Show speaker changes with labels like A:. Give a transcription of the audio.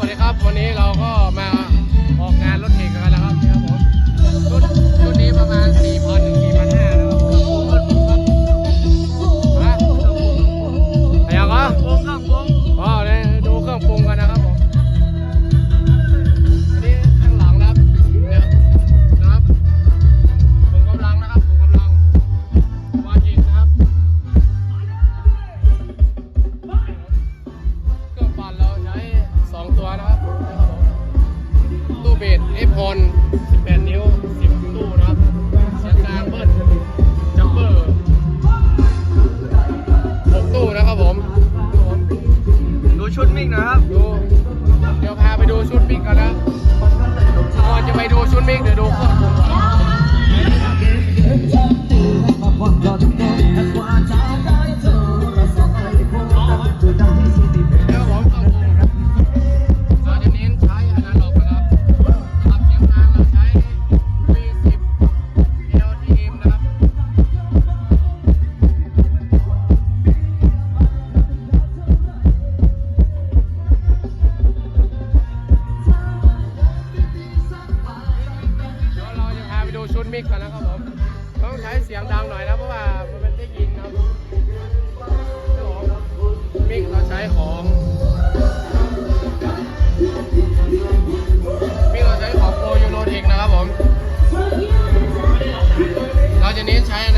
A: สวัสดีครับ วันนี้เราก็มาออกงานรถเอกกันแล้ว พร 18 นิ้ว 10 ตู้นะครับเสียงกลางเบิ้ลจัมเบอร์ 6 ตู้นะครับผม
B: ดูชุดมิ่งนะครับ
A: ดู เดี๋ยวพาไปดูชุดมิ่งกันนะก่อนจะไปดูชุดมิ่งเดี๋ยวดูเครื่องปรุ ไปดูชุดมิกกันนะครับผม ต้องใช้เสียงดังหน่อยนะเพราะว่ามันเป็นได้ยินครับมิกเราใช้ของมิกเราใช้ของโปรยูโรเทคนะครับผม เราจะเน้นใช้นะ